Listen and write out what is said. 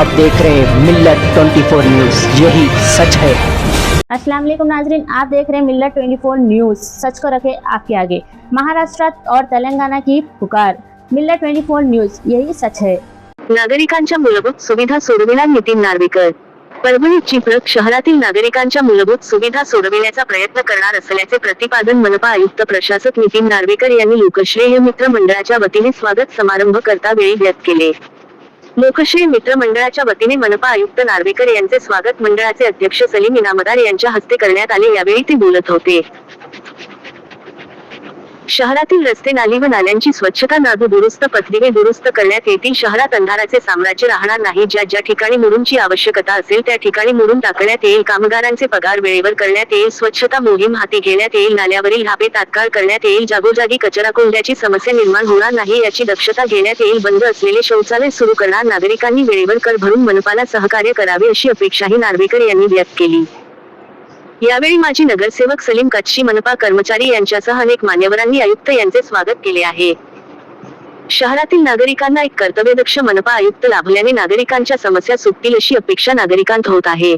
आप देख रहे हैं मिल्लत 24 न्यूज़। यही सच है। अस्सलाम वालेकुम नाजरीन आप देख रहे हैं मिल्लत 24 न्यूज़। सच को रखे आपके आगे। महाराष्ट्र और तेलंगाना की पुकार। मिल्लत 24 न्यूज़ यही सच है। नागरिकांच्या मूलभूत सुविधा सोडविणार नितीन नार्वेकर। परभणी चिपळक शहरातील नागरिकांच्या मूलभूत सुविधा सोडविण्याचा प्रयत्न करणार असल्याचे प्रतिपादन मनपा आयुक्त प्रशासक नितीन नार्वेकर यांनी लोकश्रेय मित्र मंडळाच्या वतीने स्वागत समारंभ करता वेळी व्यक्त केले. लोकश्रेय मित्र मंडळाच्या वतीने मनपा आयुक्त नार्वेकर यांचे स्वागत मंडळाचे अध्यक्ष सलीम इनामदार यांच्या हस्ते करण्यात आले यावेळी ते बोलत होते. शहरातील रस्ते नाली व नाल्यांची स्वच्छता नादू दुरुस्त पथदिवे दुरुस्त करण्यात येतील. शहरात अंधाराचे साम्राज्य राहणार नाही. ज्या ज्या ठिकाणी मुरुंची आवश्यकता असेल त्या ठिकाणी मुरुम टाकण्यात येईल. कामगारांचे पगार वेळेवर करण्यात येईल. स्वच्छता मोहीम हाती घेण्यात येईल. नाल्यावरील हापे तात्काळ करण्यात येईल. जागोजागी कचरा कोंड्याची समस्या निर्माण होणार नाही याची दक्षता घेण्यात येईल. बंद असलेले शौचालय सुरू करणार. नागरिकांनी वेळेवर कर भरून मनपाला सहकार्य करावे अशी अपेक्षाही नार्वेकर यांनी व्यक्त केली. यावेळी माजी नगरसेवक सलीम कच्छी मनपा कर्मचारी यांच्यासह अनेक मान्यवरांनी आयुक्त यांचे स्वागत केले आहे. शहरातील नागरिकांना एक कर्तव्यदक्ष मनपा आयुक्त लाभल्याने नागरिकांच्या समस्या सुटतील अशी अपेक्षा नागरिकांत होत आहे.